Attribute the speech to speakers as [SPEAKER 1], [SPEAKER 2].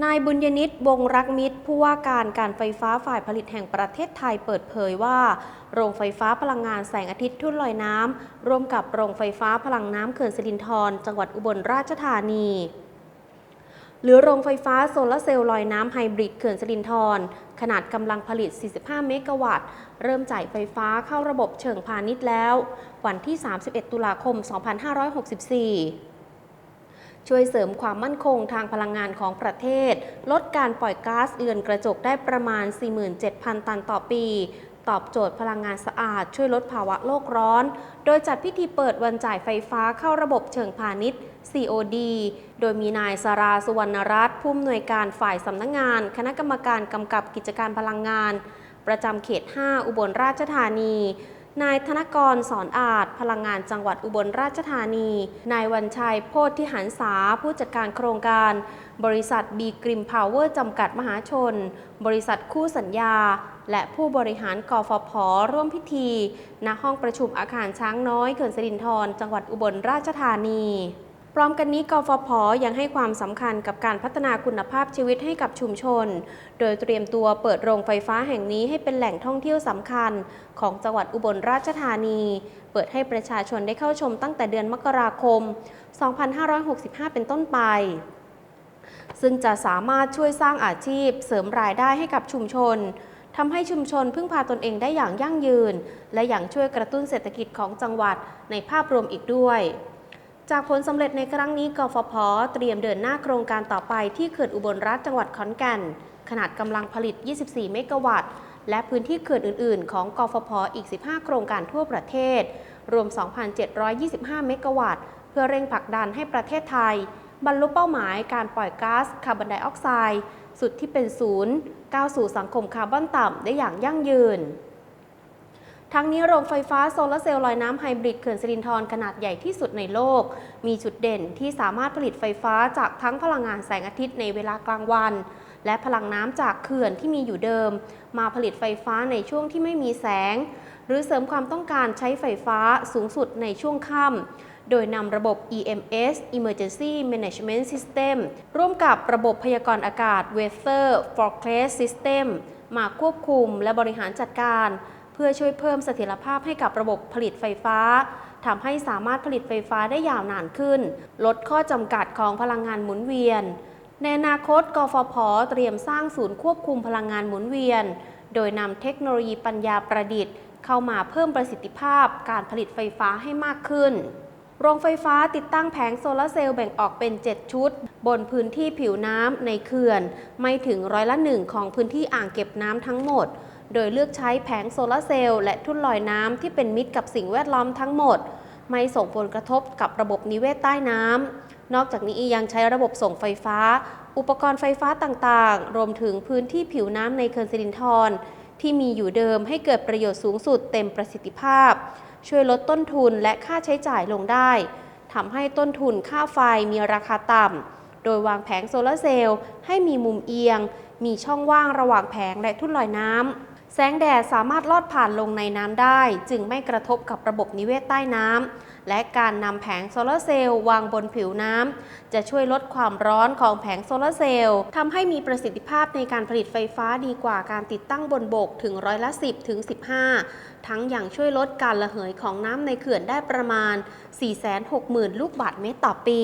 [SPEAKER 1] นายบุญยนิตวงรักมิตร ผู้ว่าการการไฟฟ้าฝ่ายผลิตแห่งประเทศไทยเปิดเผยว่า โรงไฟฟ้าพลังงานแสงอาทิตย์ทุ่นลอยน้ำร่วมกับโรงไฟฟ้าพลังน้ำเขื่อนสิรินธรจังหวัดอุบลราชธานีหรือโรงไฟฟ้าโซลาร์เซลล์ลอยน้ำไฮบริดเขื่อนสิรินธรขนาดกำลังผลิต 45 เมกะวัตต์ เริ่มจ่ายไฟฟ้าเข้าระบบเชิงพาณิชย์แล้ว วันที่ 31 ตุลาคม 2564 ช่วยเสริมความมั่นคงทางพลังงานของประเทศ ลดการปล่อยก๊าซเรือนกระจกได้ประมาณ 47,000 ตันต่อปี ตอบโจทย์พลังงานสะอาด ช่วยลดภาวะโลกร้อน โดยจัดพิธีเปิดวันจ่ายไฟฟ้าเข้าระบบเชิงพาณิชย์ COD โดยมีนายสราสุวรรณรัตน์ผู้อำนวยการฝ่ายสำนักงงาน คณะกรรมการกำกับกิจการพลังงาน ประจำเขต 5 อุบลราชธานี นายธนกรสอนอาจ พลังงานจังหวัดอุบลราชธานี นายวันชัยโพธิหันษาผู้จัดการโครงการ บริษัทบีกริมพาวเวอร์จำกัดมหาชน บริษัทคู่สัญญา และผู้บริหารกฟผร่วมพิธีณห้องประชุมอาคารช้างน้อยเขื่อนสิรินธรจังหวัดอุบลราชธานี พร้อมกันนี้กฟผยังให้ความสำคัญกับการพัฒนาคุณภาพชีวิตให้กับชุมชน โดยเตรียมตัวเปิดโรงไฟฟ้าแห่งนี้ให้เป็นแหล่งท่องเที่ยวสำคัญ ของจังหวัดอุบลราชธานี เปิดให้ประชาชนได้เข้าชมตั้งแต่เดือนมกราคม 2565 เป็นต้นไป ซึ่งจะสามารถช่วยสร้างอาชีพ เสริมรายได้ให้กับชุมชนทำให้ชุมชนพึ่งพาตนเองได้อย่างยั่งยืน และอย่างช่วยกระตุ้นเศรษฐกิจของจังหวัดในภาพรวมอีกด้วย จากผลสำเร็จในครั้งนี้กฟผเตรียมเดินหน้าโครงการต่อไปที่เขื่อนอุบลรัฐจังหวัดขอนแก่น ขนาดกำลังผลิต 24 เมกะวัตต์ และพื้นที่เขื่อนอื่น ๆ ของกฟผอีก 15 โครงการทั่วประเทศ รวม 2,725 เมกะวัตต์ เพื่อเร่งผลักดันให้ประเทศไทย บรรลุเป้าหมายการปล่อยก๊าซคาร์บอนไดออกไซด์สุดที่เป็นศูนย์ก้าวสู่สังคมคาร์บอนต่ำได้อย่างยั่งยืน ทั้งนี้โรงไฟฟ้าโซลาเซลล์ลอยน้ำไฮบริดเขื่อนสิรินธรขนาดใหญ่ที่สุดในโลก มีจุดเด่นที่สามารถผลิตไฟฟ้าจากทั้งพลังงานแสงอาทิตย์ในเวลากลางวัน และพลังน้ำจากเขื่อนที่มีอยู่เดิม มาผลิตไฟฟ้าในช่วงที่ไม่มีแสง หรือเสริมความต้องการใช้ไฟฟ้าสูงสุดในช่วงค่ำโดยนำระบบ EMS Emergency Management System ร่วมกับระบบพยากรณ์อากาศ Weather Forecast System มาควบคุมและบริหารจัดการ เพื่อช่วยเพิ่มเสถียรภาพให้กับระบบผลิตไฟฟ้าทำให้สามารถผลิตไฟฟ้าได้ยาวนานขึ้น ลดข้อจำกัดของพลังงานหมุนเวียน ในอนาคต กฟผ เตรียมสร้างศูนย์ควบคุมพลังงานหมุนเวียน โดยนำเทคโนโลยีปัญญาประดิษฐ์ เข้ามาเพิ่มประสิทธิภาพการผลิตไฟฟ้าให้มากขึ้น โรงไฟฟ้าติดตั้งแผงโซลาร์เซลล์แบ่งออกเป็น 7 ชุด บนพื้นที่ผิวน้ำในเขื่อน ไม่ถึงร้อยละหนึ่งของพื้นที่อ่างเก็บน้ำทั้งหมด โดยเลือกใช้แผงโซลาร์เซลล์และทุ่นลอยน้ำที่เป็นมิตรกับสิ่งแวดล้อมทั้งหมด ไม่ส่งผลกระทบกับระบบนิเวศใต้น้ำนอกจากนี้ยังใช้ระบบส่งไฟฟ้า อุปกรณ์ไฟฟ้าต่างๆ รวมถึงพื้นที่ผิวน้ำในเขื่อนสิรินธรที่มีอยู่เดิมให้เกิดประโยชน์สูงสุดเต็มประสิทธิภาพ ช่วยลดต้นทุนและค่าใช้จ่ายลงได้ทำให้ต้นทุนค่าไฟมีราคาต่ำ โดยวางแผงโซลาร์เซลล์ให้มีมุมเอียง มีช่องว่างระหว่างแผงและทุ่นลอยน้ำ แสงแดดสามารถลอดผ่านลงในน้ำได้ จึงไม่กระทบกับระบบนิเวศใต้น้ำและการนำแผงโซลาร์เซลล์วางบนผิวน้ำจะช่วยลดความร้อนของแผงโซลาร์เซลล์ทำให้มีประสิทธิภาพในการผลิตไฟฟ้าดีกว่าการติดตั้งบนบกถึงร้อยละ 10ถึง15 ทั้งอย่างช่วยลดการระเหยของน้ำในเขื่อนได้ประมาณ 460,000 ลูกบาศก์เมตรต่อปี